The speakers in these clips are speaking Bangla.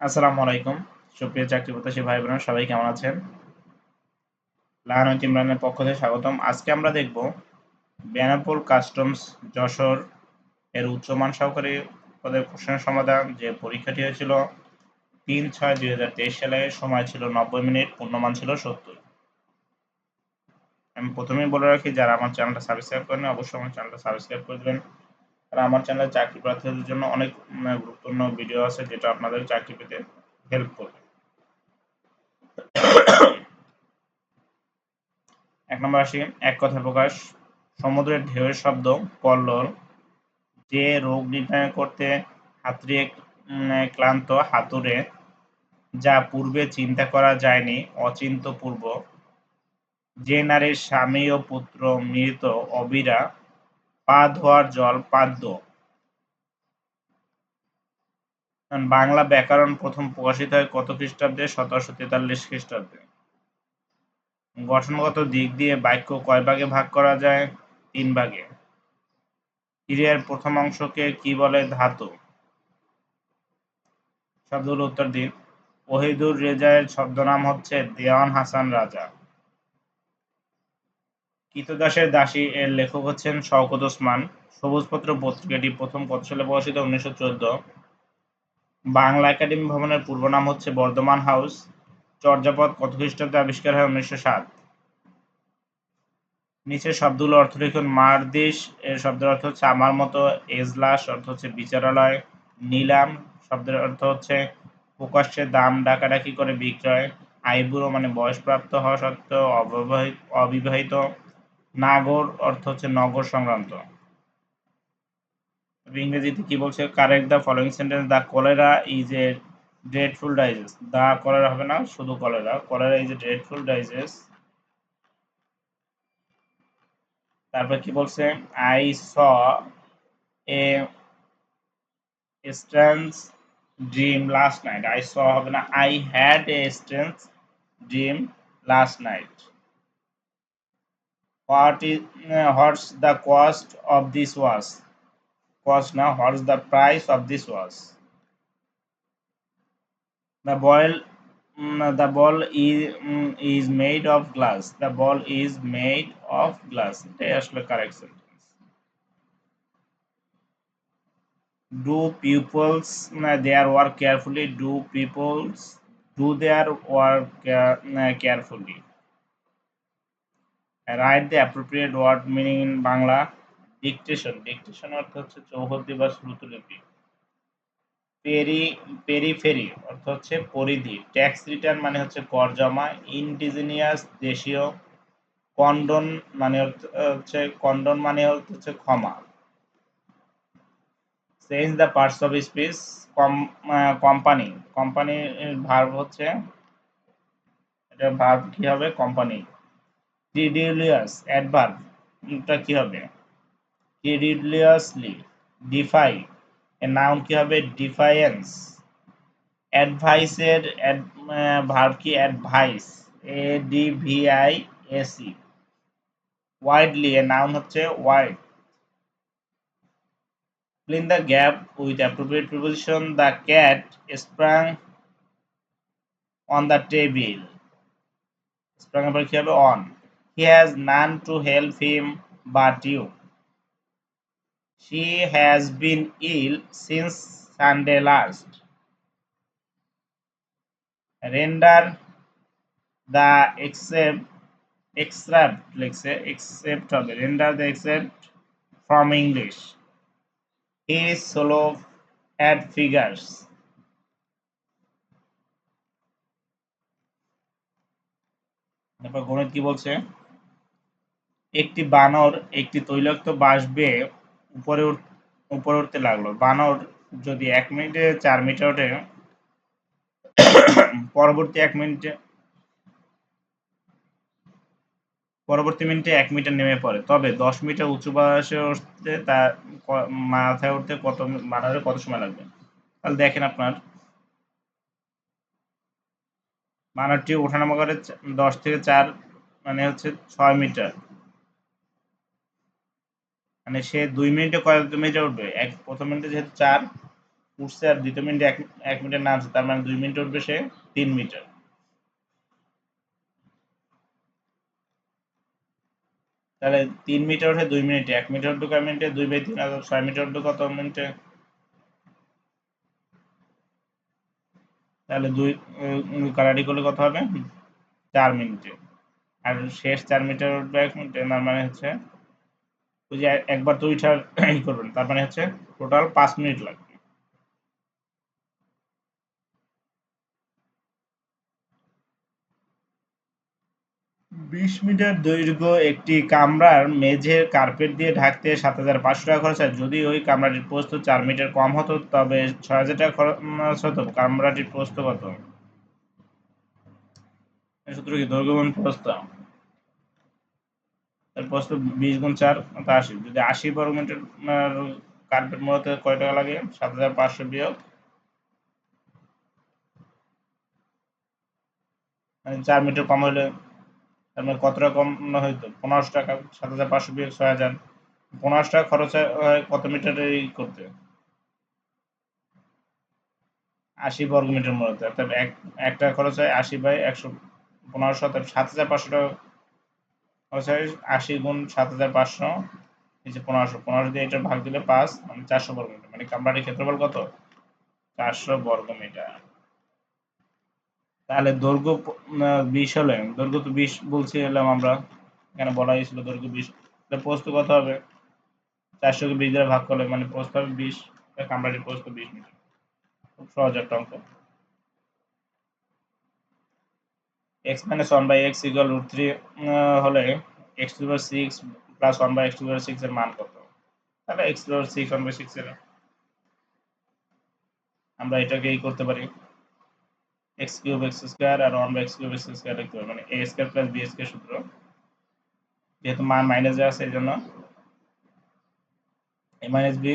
আসসালামু আলাইকুম। সুপ্রিয় চাকরি প্রত্যাশী ভাই বোনেরা সবাই কেমন আছেন? ঐতিম ইমরানের পক্ষ থেকে স্বাগতম। আজকে আমরা দেখব বেনাপোল কাস্টমস যশোর এর উচ্চমান সহকারী পদের প্রশ্নের সমাধান। যে পরীক্ষাটি হয়েছিল তিন ছয় দুই হাজার তেইশ সালে, সময় ছিল নব্বই মিনিট, পূর্ণমান ছিল সত্তর। আমি প্রথমেই বলে রাখি, যারা আমার চ্যানেলটা সাবস্ক্রাইব করেন অবশ্যই আমার চ্যানেলটা সাবস্ক্রাইব করে দেবেন। আর আমার চ্যানেলে চাকরি প্রার্থীদের জন্য অনেক গুরুত্বপূর্ণ ভিডিও আছে যেটা আপনাদের চাকরি পেতে হেল্প করবে। এক নম্বর আসি, এক কথা প্রকাশ, সমুদ্রের ঢেউয়ের শব্দ, পল্লল, যে রোগ নির্ণয় করতে হাতড়িয়ে ক্লান্ত হাতুড়ে, যা পূর্বে চিন্তা করা যায়নি অচিন্ত পূর্ব যে নারীর স্বামী ও পুত্র মৃত অবিরা পা ধোয়ার জল পাদ্য বাংলা ব্যাকরণ প্রথম প্রকাশিত হয় কত খ্রিস্টাব্দে? সতেরোশো তেতাল্লিশ খ্রিস্টাব্দে। গঠনগত দিক দিয়ে বাক্য কয় ভাগে ভাগ করা যায়? তিন ভাগে। ক্রিয়ার প্রথম অংশকে কি বলে? ধাতু। শব্দগুলো উত্তর দিন। ওহিদুর রেজায়ের ছদ্মনাম হচ্ছে দেওয়ান হাসান রাজা। কৃতদাসের দাসী এর লেখক হচ্ছেন শওকত ওসমান। সবুজপত্র পত্রিকাটি প্রথম কত প্রকাশিত? উনিশশো চোদ্দ। বাংলা একাডেমি ভবনের পূর্ব নাম হচ্ছে বর্ধমান হাউস। চর্যাপদ কত খ্রিস্টাব্দে আবিষ্কার হয়? উনিশশো সাত। নিচের শব্দগুলো অর্থ লিখুন। মারদিস এর শব্দের অর্থ হচ্ছে আমার মতো এজলাস, অর্থ হচ্ছে বিচারালয়। নিলাম, শব্দের অর্থ হচ্ছে প্রকাশ্যে দাম ডাকাডাকি করে বিক্রয়। আইবুড়ো মানে বয়সপ্রাপ্ত হওয়া সত্ত্বেও অবিবাহিত। নাগর অর্থ হচ্ছে নগর সংক্রান্ত। ইংরেজিতে কি বলছে? Correct the following sentence the cholera is a dreadful disease the cholera হবে না, শুধু cholera cholera is a dreadful disease তারপর কি বলছে? I saw a strange dream last night I saw হবে না I had a strange dream last night what is uh, what's the cost of this was cost now what's the price of this was the ball um, the ball is um, is made of glass the ball is made of glass এটাই আসলে correct sentence do pupils uh, their work carefully do pupils do their work uh, carefully Write the appropriate word meaning in Bangla dictation dictation অর্থ হচ্ছে চৌহদ্দি বা শ্রুতলিপি পেরি পেরিফেরি অর্থ হচ্ছে পরিধি। ট্যাক্স রিটার্ন মানে হচ্ছে কর জমা। ইনডিজিনিয়াস দেশীয় কন্ডন মানে হচ্ছে কন্ডন মানে হচ্ছে ক্ষমা। Change the parts of speech company কোম্পানির ভার্ব হচ্ছে, এটা ভার্ব কি হবে? কোম্পানি ক্রিডিলিয়াস অ্যাডভার্বটা কি হবে? ক্রিডিলিয়াসলি ডিফাই এর নাউন কি হবে? ডিফায়েন্স অ্যাডভাইসের ভার্ব কি? Advise A D V I S E widely এর নাউন হচ্ছে wide fill in the gap with appropriate preposition, the cat sprang on the table. Sprang আবার কি হবে? On. He has none to help him but you. She has been ill since Sunday last. Render the except except লিখছে except হবে render the except from English. He is slow at figures. তারপর গণিত কি বলছে একটি বানর একটি তৈলাক্ত বাঁশ বেয়ে উপরে উপরে উঠতে লাগল। বানর যদি এক মিনিটে চার মিটার ওঠে, পরবর্তী এক মিনিটে, পরবর্তী মিনিটে এক মিটার নেমে পড়ে। তবে দশ মিটার উঁচু বাসে উঠতে তার মাথায় উঠতে কত, বানরের কত সময় লাগবে? তাহলে দেখেন আপনার, বানরটি ওঠানামা করে দশ থেকে চার মানে হচ্ছে ছয় মিটার। মানে সে দুই মিনিটে কয় মিনিটে উঠবে। এক, প্রথম মিনিটে যেহেতু চার উঠছে আর দ্বিতীয় মিনিটে এক এক মিটার নামছে, তার মানে দুই মিনিটে উঠবে সে তিন মিটার তাহলে তিন মিটার উঠে দুই মিনিটে, এক মিটার উঠবে কয় মিনিটে? দুই বাই তিন ছয় মিটার উঠবে কত মিনিটে? তাহলে দুই কালারি করলে কত হবে? চার মিনিটে। আর শেষ চার মিটার উঠবে এক মিনিটে, তার মানে হচ্ছে ওই যে একবার তো উঠার ই করবেন তার মানে হচ্ছে টোটাল পাঁচ মিনিট লাগবে। বিশ মিটার দৈর্ঘ্য একটি কামরার মেঝের কার্পেট দিয়ে ঢাকতে সাত হাজার পাঁচশো টাকা খরচ হয়। যদি ওই কামরাটির প্রস্থ চার মিটার কম হতো তবে ছয় হাজার টাকা খরচ হতো। কামরাটির প্রস্থ কত? সূত্র কি দৈর্ঘ্য প্রস্থ? প্রস্থ বিশ গুণ চার আশি। যদি আশি বর্গ মিটার কার্পেট মোড়াতে কয় টাকা লাগে? সাত হাজার পাঁচশো বিয়োগ। মানে চার মিটার কম হলে তার মানে কত টাকা কম হয়তো পনেরোশো টাকা, সাত হাজার পাঁচশো বিয়োগ ছয় হাজার। পনেরোশো টাকা খরচ হয় কত মিটার এই করতে? আশি বর্গ মিটার মূলত। অর্থাৎ এক এক টাকা খরচ হয় আশি বাই একশো পনেরোশো, অর্থাৎ সাত হাজার পাঁচশো টাকা হয় আশি গুণ সাত হাজার পাঁচশো, এই যে পনেরোশো পনেরোশো দিয়ে এটা ভাগ দিলে পাঁচ মানে চারশো বর্গ মিটার মানে কামরাটির ক্ষেত্রফল কত? চারশো বর্গ মিটার তাহলে দৈর্ঘ্য বিশ হলে, দৈর্ঘ্য তো বিশ বলছি এলাম আমরা, এখানে বলা হয়েছিল দৈর্ঘ্য বিশ, তাহলে পোস্ত কত হবে? চারশোকে বিশ দ্বারা ভাগ করলে মানে পোস্ত হবে বিশ কামরাটির পোস্ত বিশ মিটার। খুব সহজ একটা অঙ্ক। X minus one by X equal root three হলে X to power six plus one by X to power six এর মান কত? তাহলে X to power six one by six এর। আমরা এটাকে এই করতে পারি। X cube x square R one by X cube X square লিখতে পারি মানে A square plus B square সূত্র। যেহেতু মান মাইনাসে আছে এই জন্য। A minus B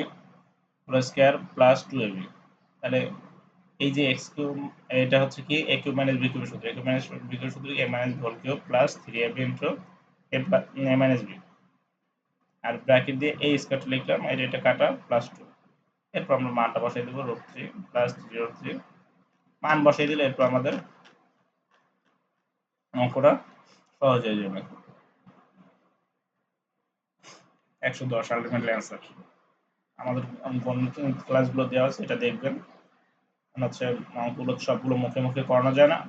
whole square plus two A B তাহলে এই যে এক্স কিউব এটা হচ্ছে কি A cube minus B cube সূত্র। A cube minus B cube সূত্র A minus whole cube plus three A B into A minus B R bracket দিয়ে এই স্কোয়ারটা লিখলাম এটা এটা কাটা প্লাস টু এরপর আমরা মানটা বসাই দেবো root three plus three root three মান বসাই দিলে এরপর আমাদের অঙ্কটা সহজ হয়ে যাবে। একশো দশ আলটিমেট অ্যান্সার আমাদের ক্লাসগুলো দেওয়া আছে, এটা দেখবেন। হচ্ছে সবগুলো মুখে মুখে করানো যায় না।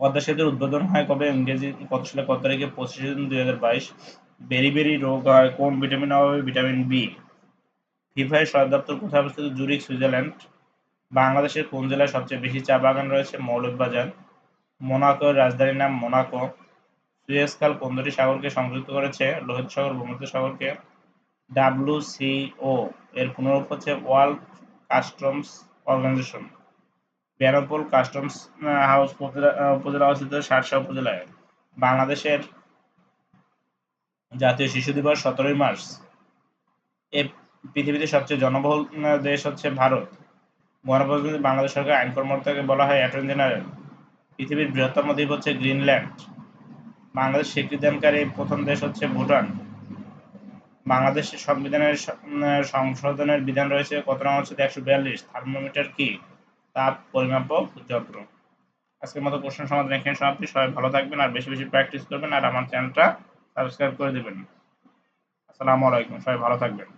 পদ্মা সেতুর উদ্বোধন হয় কবে? ইংরেজি কত সালে? কত তারিখে? পঁচিশে জুন দুই হাজার বাইশ। বেরি বেরি রোগ হয় কোন ভিটামিন অভাবে ভিটামিন বি ফিফাই সদর দপ্তর কোথায় অবস্থিত? Zurich Switzerland. বাংলাদেশের কোন জেলায় সবচেয়ে বেশি চা বাগান রয়েছে? মৌলভীবাজার। মোনাকোর রাজধানীর নাম মোনাকো। সুয়েজ খাল কোন দুটি সাগরকে সংযুক্ত করেছে। লোহিত সাগর ভূমধ্য সাগরকে ডাব্লিউসিও এর পুনরূপ হচ্ছে world customs organization. Benapole customs house উপজেলা অবস্থিত সারসা উপজেলায়। বাংলাদেশের জাতীয় শিশু দিবস সতেরোই মার্চ। এ পৃথিবীতে সবচেয়ে জনবহুল দেশ হচ্ছে ভারত। গণপ্রজাতন্ত্রী বাংলাদেশ সরকার আইন কর্মকর্তাকে বলা হয় অ্যাটর্নি জেনারেল। পৃথিবীর বৃহত্তম দ্বীপ হচ্ছে গ্রিনল্যান্ড। বাংলাদেশ স্বীকৃতিদানকারী প্রথম দেশ হচ্ছে ভুটান। বাংলাদেশের সংবিধানের সংশোধনের বিধান রয়েছে, কত নাম হচ্ছে? একশো বিয়াল্লিশ। থার্মোমিটার কি? তাপ পরিমাপক যন্ত্র। আজকের মতো প্রশ্ন সমাধান এখানে সমাপ্তি। সবাই ভালো থাকবেন আর বেশি বেশি প্র্যাকটিস করবেন। আর আমার চ্যানেলটা সাবস্ক্রাইব করে দেবেন। আসসালামু আলাইকুম। সবাই ভালো থাকবেন।